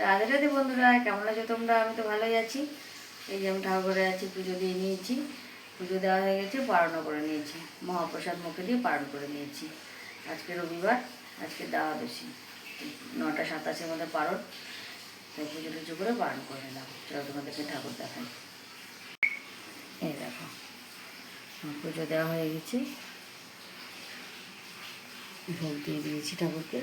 রাধে রাধে বন্ধুরা, কেমন আছো তোমরা? আমি তো ভালোই আছি। এই যে আমি ঠাকুরে আছি পুজো দিয়ে নিয়েছি। পুজো দেওয়া হয়ে গেছে পালনও করে নিয়েছি। মহাপ্রসাদ মুখে দিয়ে পালন করে নিয়েছি। আজকে রবিবার, আজকে দেওয়া বেশি। নটা সাতাশের মধ্যে পালন তাই পুজো টুজো করে পালন করে নিলাম। চলো তোমাদেরকে ঠাকুর দেখাই। এই দেখো পুজো দেওয়া হয়ে গেছে। ভোগ দিয়ে দিয়েছি ঠাকুরকে।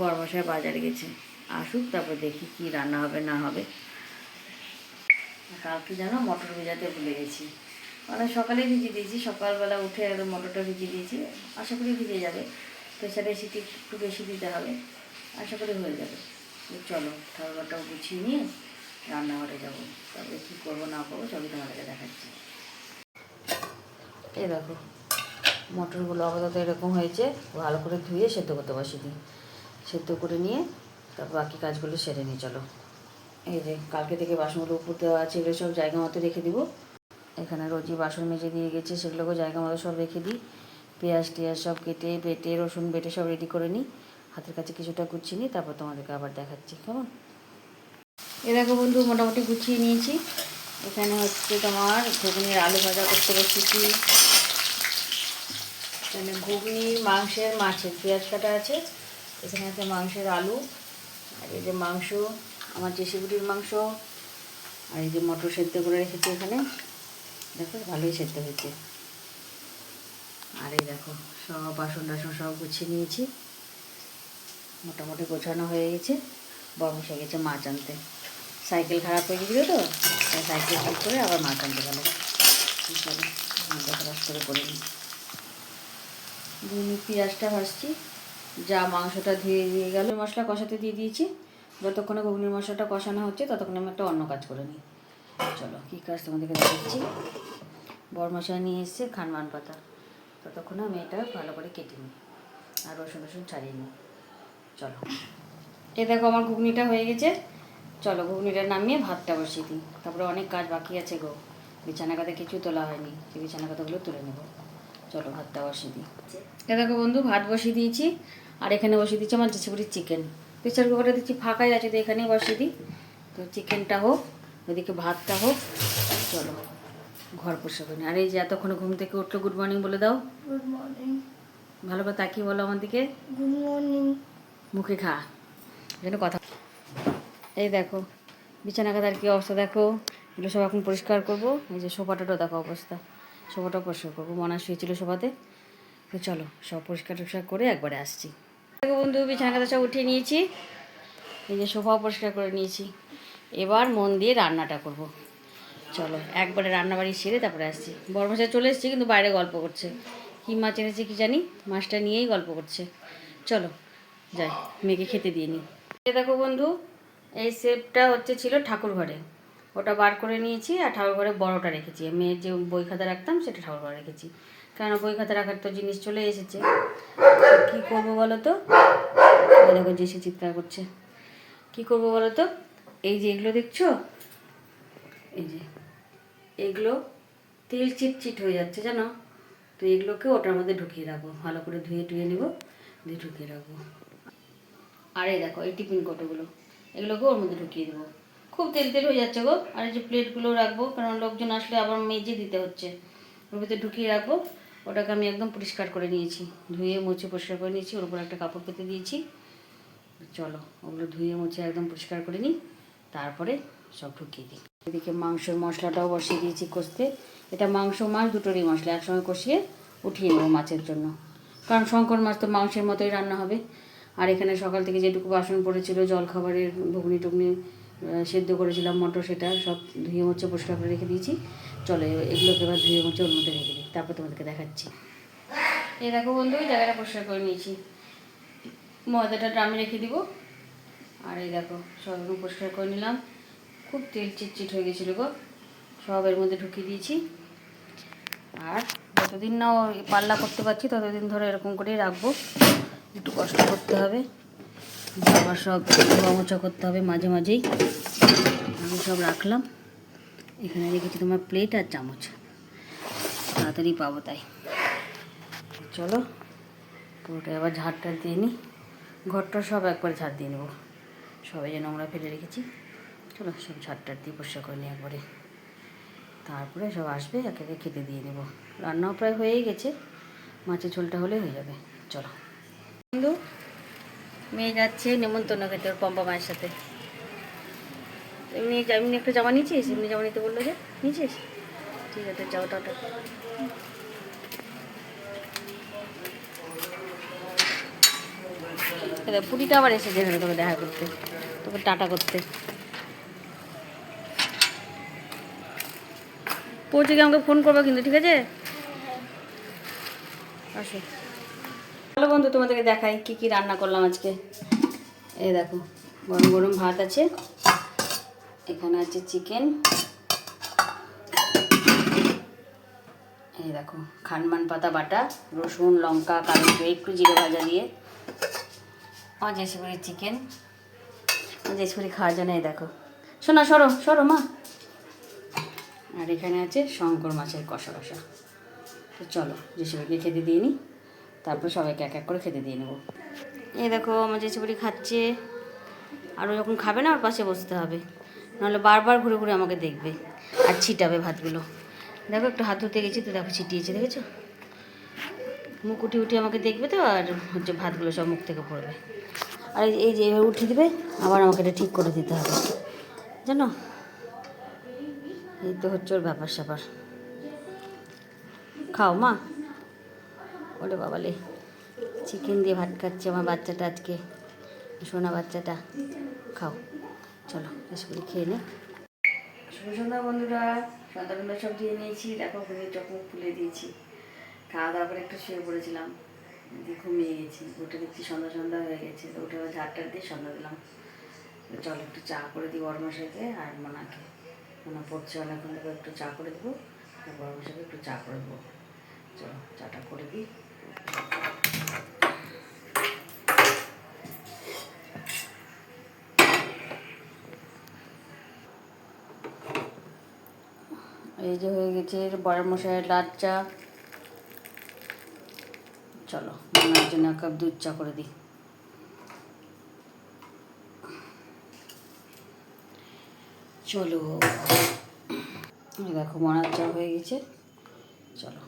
বড়মশাই বাজারে গেছে। আসুক, তারপর দেখি কি রান্না হবে, না হবে। কালকে জানো মটর ভেজাতে ভুলে গেছি। মানে সকালে ভিজিয়ে দিয়েছি, সকালবেলা উঠে একদম মটরটা ভিজিয়ে দিয়েছি। আশা করি ভিজে যাবে। প্রেশারে সিটি একটু বেশি দিতে হবে। আশা করি হয়ে যাবে। চলো ঠাকুরটাও গুছিয়ে নিয়ে রান্নাঘরে যাব। তারপরে কী করব, না করব সবই তোমাদেরকে দেখাচ্ছি। এই দেখো, মটরগুলো আপাতত এরকম হয়েছে, ভালো করে ধুয়ে সেদ্ধ করতে বসিয়ে দিই। সেদ্ধ করে নিয়ে তারপর বাকি কাজগুলো সেরে নিয়ে চলো। এই যে কালকে থেকে বাসনগুলো উপর দেওয়া আছে, এগুলো সব জায়গা মতো রেখে দিব। এখানে রোজই বাসন মেজে দিয়ে গেছে সেগুলোকে জায়গা মতো সব রেখে দিই। পেঁয়াজ টিয়াজ সব কেটে, বেটে, রসুন বেটে সব রেডি করে নিই। হাতের কাছে কিছুটা গুছিয়ে নিই, তারপর তোমাদেরকে আবার দেখাচ্ছি, কেমন? এ দেখো বন্ধু, মোটামুটি গুছিয়ে নিয়েছি। এখানে হচ্ছে তোমার ঘুগনির আলু ভাজা করতে বসেছি। এখানে ঘুগনি, মাংসের মাছের পেঁয়াজ কাটা আছে। এখানে আছে মাংসের আলু, আর এই যে মাংস, আমার চেষিগুটির মাংস, আর এই যে মটর সেদ্ধ করে রেখেছি এখানে। দেখো, ভালোই সেদ্ধ হয়েছে। আর এই দেখো, সব বাসন টাসন সব গুছিয়ে নিয়েছি। মোটামুটি গোছানো হয়ে গেছে। বড় বরমশা গেছে মাছ আনতে। সাইকেল খারাপ হয়ে গেছিল তো, তাই সাইকেল ঠিক করে আবার মাছ আনতে গেলো। চলো করে করে নিই পেঁয়াজটা ভাজছি। যা মাংসটা ধুয়ে দিয়ে গেল, মশলা কষাতে দিয়ে দিয়েছি। যতক্ষণে ঘুগনির মশলাটা কষানো হচ্ছে, ততক্ষণে আমি একটা অন্য কাজ করে নিই। চলো, কী কাজ তোমাদেরকে দেখাচ্ছি? বড় মশলা নিয়ে এসছে খানমান পাতা। ততক্ষণে আমি এটা ভালো করে কেটে নিই আর রসুন রসুন ছাড়িয়ে নিই। চলো। এ দেখো আমার ঘুগনিটা হয়ে গেছে। চলো, ঘুগনিটা নামিয়ে ভাতটা বসিয়ে দিই। তারপরে অনেক কাজ বাকি আছে গো। বিছানা কাতে কিছু তোলা হয়নি, সেই বিছানা কাতাগুলো তুলে নেব। চলো, ভাতটা বসিয়ে দিই। এ দেখো বন্ধু, ভাত বসিয়ে দিয়েছি। আর এখানে বসিয়ে দিচ্ছি আমার জেসিপুরির চিকেন প্রেসার কুকারটা দিচ্ছি ফাঁকাই আছে তো এখানেই বসিয়ে দিই। তো চিকেনটা হোক ওইদিকে ভাতটা হোক চলো ঘর পোষা করি আর এই যে এতক্ষণ ঘুম থেকে উঠল গুড মর্নিং বলে দাও। গুড মর্নিং ভালো করে তাকিয়ে বলো আমার দিকে। গুড মর্নিং মুখে খা। এখানে কথা এই দেখো বিছানা কাতার কী অবস্থা দেখো? এগুলো সব এখন পরিষ্কার করব। এই যে সোফাটাও দেখো অবস্থা। সোফাটাও পরিষ্কার করব। মনা শুয়েছিল সোফাতে। তো চলো সব পরিষ্কার টরিষ্কার করে একবারে আসছি। বন্ধু, বিছানা কাতা সব উঠিয়ে নিয়েছি। এই যে সোফাও পরিষ্কার করে নিয়েছি। এবার মন দিয়ে রান্নাটা করব। চলো, একবারে রান্নাবাড়ি সেরে তারপরে আসছি। বড় মশাই চলে এসেছি, কিন্তু বাইরে গল্প করছে। কী মাছ এনেছে কি জানি, মাছটা নিয়েই গল্প করছে। চলো, যাই, মেয়েকে খেতে দিয়ে নিই। দেখো বন্ধু, এই সেপটা হচ্ছে ছিল ঠাকুর ঘরে ওটা বার করে নিয়েছি আর ঠাকুর ঘরে বড়টা রেখেছি। মেয়ের যে বই খাতা রাখতাম, সেটা ঠাকুর ঘরে রেখেছি। কেন বই খাতা রাখার তো জিনিস চলে এসেছে। কী করব বলো তো ওই দেখো জেসি চিৎকার করছে। কী করব বলো তো এই যে এগুলো দেখছ? এই যে। এগুলো তেল চিটচিট হয়ে যাচ্ছে, জানো? তো এগুলোকে ওটার মধ্যে ঢুকিয়ে রাখব। ভালো করে ধুয়ে টুয়ে নেব, দিয়ে ঢুকিয়ে রাখব। আর এই দেখো, এই টিফিন কোটোগুলো। এগুলোকে ওর মধ্যে ঢুকিয়ে দেবো। খুব তেল তেল হয়ে যাচ্ছে গো। আর এই যে প্লেটগুলো রাখব, কারণ লোকজন আসলে আবার মেজে দিতে হচ্ছে। ওর ভিতরে ঢুকিয়ে রাখব। ওটাকে আমি একদম পরিষ্কার করে নিয়েছি। ধুয়ে, মুছে, পরিষ্কার করে নিয়েছি। ওর উপর একটা কাপড় পেতে দিয়েছি। চলো, ওগুলো ধুয়ে, মুছে একদম পরিষ্কার করে নিই। তারপরে সব ঢুকিয়ে দিই। এদিকে মাংসের মশলাটাও বসিয়ে দিয়েছি কষতে। এটা মাংস মাছ দুটোরই মশলা, একসঙ্গে কষিয়ে উঠিয়ে নেব মাছের জন্য। কারণ শঙ্কর মাছ তো মাংসের মতোই রান্না হবে। আর এখানে সকাল থেকে যেটুকু বাসন পড়েছিল, জলখাবারের ঘুগনি টুগনি সেদ্ধ করেছিলাম মটর সেটা, সব ধুয়ে, মুছে, পরিষ্কার করে রেখে দিয়েছি। চলো, এগুলোকে এবার ধুয়ে মুছে ওর মধ্যে রেখে দিই। তারপর তোমাদেরকে দেখাচ্ছি। এই দেখো বন্ধু ওই জায়গাটা পরিষ্কার করে নিয়েছি। ময়দাটা ড্রামে রেখে দিব। আর এই দেখো, সব পরিষ্কার করে নিলাম। খুব তেল চিটচিট হয়ে গেছিল গো। সব এর মধ্যে ঢুকিয়ে দিয়েছি। আর যতদিন না পাল্লা করতে পারছি, ততদিন ধরে এরকম করেই রাখব। একটু কষ্ট করতে হবে। আবার সব ধোয়া মোছা করতে হবে মাঝে মাঝেই। আমি সব রাখলাম। এখানে রেখেছি তোমার প্লেট আর চামচ। তাড়াতাড়ি পাবো তাই। চলো পুরোটা আবার ঝাড়টা দিয়ে নিই ঘরটা সব একবার ঝাড় দিয়ে নেব। সবাই যে নোংরা ফেলে রেখেছি। চলো, সব ঝাড়টা দিয়ে পরিষ্কার করে নিই একবারে। তারপরে সব আসবে, এক একে খেতে দিয়ে নেব। রান্নাও প্রায় হয়েই গেছে। মাছের ঝোলটা হলে হয়ে যাবে। চলো। বন্ধু, মেয়ে যাচ্ছে, নেমন্তন্ন খেতে ওর পম্পা মায়ের সাথে। এমনি এমনি একটা জামা নিয়েছিস? এমনি জামা নিতে বলল যে, নিয়েছিস? ঠিক আছে, যাও টাটা। পুরীটা আবার এসেছে এখানে তোকে দেখা করতে, তোকে টাটা করতে। পৌঁছে গিয়ে আমাকে ফোন করব কিন্তু, ঠিক আছে? আসো। ভালো বন্ধু, তোমাদেরকে দেখাই কি কি রান্না করলাম আজকে। এই দেখো, গরম গরম ভাত আছে। এখানে আছে চিকেন। এই দেখো, খানমান পাতা বাটা, রসুন, লঙ্কা কালো একটু জিরে ভাজা দিয়ে। আমার জেসিপুরি চিকেন। জেসিপুরি খাওয়ার জন্য এই দেখো। শোনা সরো সরো, মা। আর এখানে আছে শঙ্কর মাছের কষা কষা। তো চলো জেসিপুরিকে খেতে দিয়ে নিই তারপর সবাইকে এক এক করে খেতে দিয়ে নেব। এই দেখো, আমার জেসিপুরি খাচ্ছে। আরও যখন খাবে না, ওর পাশে বসতে হবে। নাহলে বারবার ঘুরে ঘুরে আমাকে দেখবে আর ছিটাবে ভাতগুলো। দেখো একটু হাত ধুতে গেছি তো দেখো ছিটিয়েছে, দেখেছ? মুখ উঠে উঠে আমাকে দেখবে তো আর হচ্ছে ভাতগুলো সব মুখ থেকে পড়বে। আর এই- যে এভাবে উঠিয়ে দেবে, আবার আমাকে এটা ঠিক করে দিতে হবে। জানো? এই তো হচ্ছে ওর ব্যাপার স্যাপার। খাও মা। ওরে বাবালে চিকেন দিয়ে ভাত খাচ্ছে আমার বাচ্চাটা আজকে, সোনা বাচ্চাটা। খাও। চলো করে খেয়ে নে। শুভ সন্ধ্যা বন্ধুরা, সন্ধ্যাবেলা সব দিয়ে নিয়েছি। দেখো ঘুমিয়ে চোখ মুখ খুলে দিয়েছি। খাওয়া দাওয়া করে একটু শুয়ে পড়েছিলাম। ঘুমিয়ে গেছি। উঠে দেখছি সন্ধ্যা সন্ধ্যা হয়ে গেছে। তো আবার ঝাড় টাড় দিয়ে সন্ধ্যা দিলাম। চলো, একটু চা করে দিই বরমাসাকে আর মোনাকে। মোনা পড়ছে অনেকক্ষণ থেকে একটু চা করে দেবো। আর বরমাসাকে একটু চা করে দেবো। চলো, চাটা করে দিই। এই যে হয়ে গেছে বড় মশাইয়ের লাল চা চলো আমার জন্য এক কাপ দুধ চা করে দিই। চলো দেখো মনার চা হয়ে গেছে। চলো,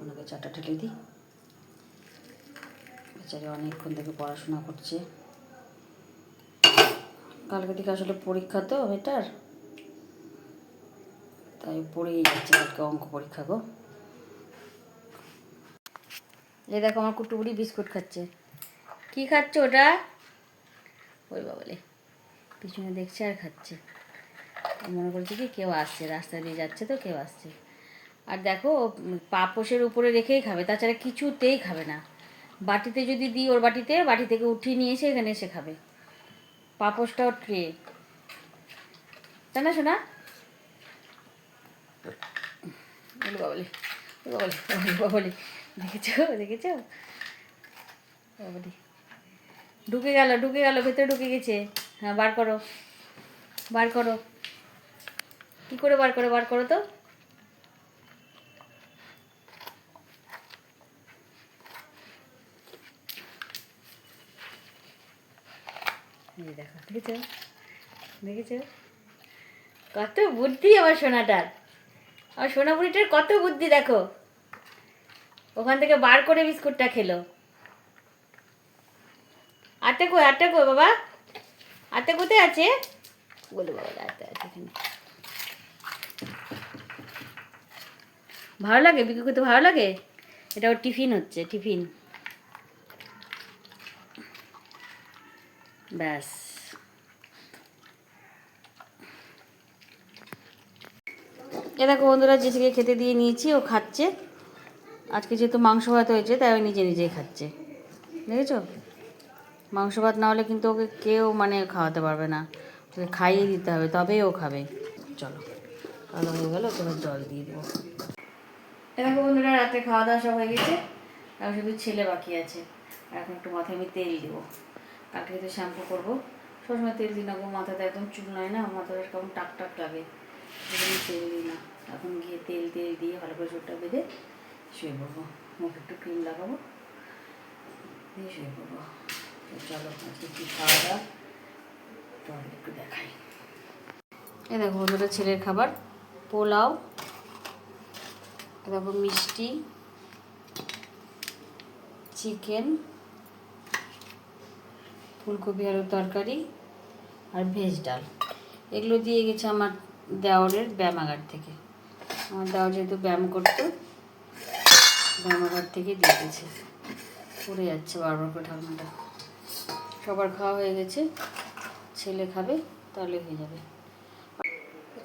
ওনাকে চাটা ঢেলে দিই। বেচারি অনেকক্ষণ থেকে পড়াশোনা করছে। কালকে থেকে আসলে পরীক্ষা তো এটার। তাই পড়েই যাচ্ছে কালকে অঙ্ক পরীক্ষা, গো। এ দেখো, আমার কুটুবুড়ি বিস্কুট খাচ্ছে। কি খাচ্ছে ওটা? ওই বাবলে, পিছনে দেখছে আর খাচ্ছে। মনে করছে কি, কেউ আসছে, রাস্তা দিয়ে যাচ্ছে তো, কেউ আসছে। আর দেখো, পাপোশের উপরে রেখেই খাবে, তাছাড়া কিছুতেই খাবে না। বাটিতে যদি দিই ওর বাটিতে, বাটি থেকে উঠিয়ে নিয়ে এসে এখানে এসে খাবে। পাপোশটাও ট্রে। তাই না শোনা বলি বাবলি বলি বাবলি দেখেছ দেখেছ? বাবলি। ঢুকে গেল ঢুকে গেল, ভেতরে ঢুকে গেছে। হ্যাঁ বার করো বার করো। কি করে বার করো বার করো তো? দেখো, দেখেছ? দেখেছ? কত বুদ্ধি আমার সোনাটার। আমার সোনা বুড়িটার কত বুদ্ধি দেখো। ওখান থেকে বার করে বিস্কুটটা খেলো। আটটা কই আটটা কই বাবা? আটটা কোথায় আছে? বলো বাবা আটটা আছে এখানে। ভালো লাগে? বিক্রি করতে ভালো লাগে? এটা ওর টিফিন হচ্ছে, টিফিন। ব্যাস। এ দেখো বন্ধুরা জেসিকে খেতে দিয়ে নিয়েছি, ও খাচ্ছে। আজকে যেহেতু মাংস ভাত হয়েছে, তাই ও নিজে নিজেই খাচ্ছে। দেখেছ? মাংস ভাত না হলে কিন্তু ওকে কেউ মানে খাওয়াতে পারবে না। ওকে খাইয়ে দিতে হবে, তবেই ও খাবে। চলো কালো হয়ে গেলো তোমার জল দিয়ে দেবো। এ দেখো বন্ধুরা, রাতে খাওয়া দাওয়া সব হয়ে গেছে। আর শুধু ছেলে বাকি আছে। আর এখন একটু মাথায় আমি তেল দেবো। কালকে তো শ্যাম্পু করব। সবসময় তেল দিই না গো, মাথাতে একদম চুল নয় না মাথাটা কেমন টাক টাক লাগে। তেল দিই না এখন গিয়ে তেল তেল দিয়ে ভালো করে চোটটা বেঁধে শুয়ে পড়ব। মুখে একটু ক্রিম লাগাবো। দিয়ে শুয়ে পড়ব। চলো, আজকে কী খাওয়া দাওয়া। একটু দেখাই। এই দেখো বন্ধুরা, ছেলের খাবার। পোলাও, তারপর মিষ্টি, চিকেন, ফুলকপি আলুর তরকারি আর ভেজ ডাল। এগুলো দিয়ে গেছে আমার দেওয়ারের ব্যায়ামাগার থেকে। আমার দেওয়ার যেহেতু ব্যায়াম করতো, ব্যায়ামাগার থেকে দিয়ে গেছে পড়ে যাচ্ছে বারবার করে ঠাকুমাটা। সবার খাওয়া হয়ে গেছে, ছেলে খাবে, তাহলে হয়ে যাবে।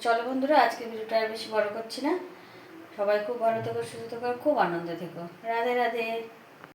চলো বন্ধুরা আজকে ভিডিওটা আর বেশি বড় করছি না। সবাই খুব ভালো থেকো, সুস্থ থেকো খুব আনন্দে থেকো। রাধে রাধে।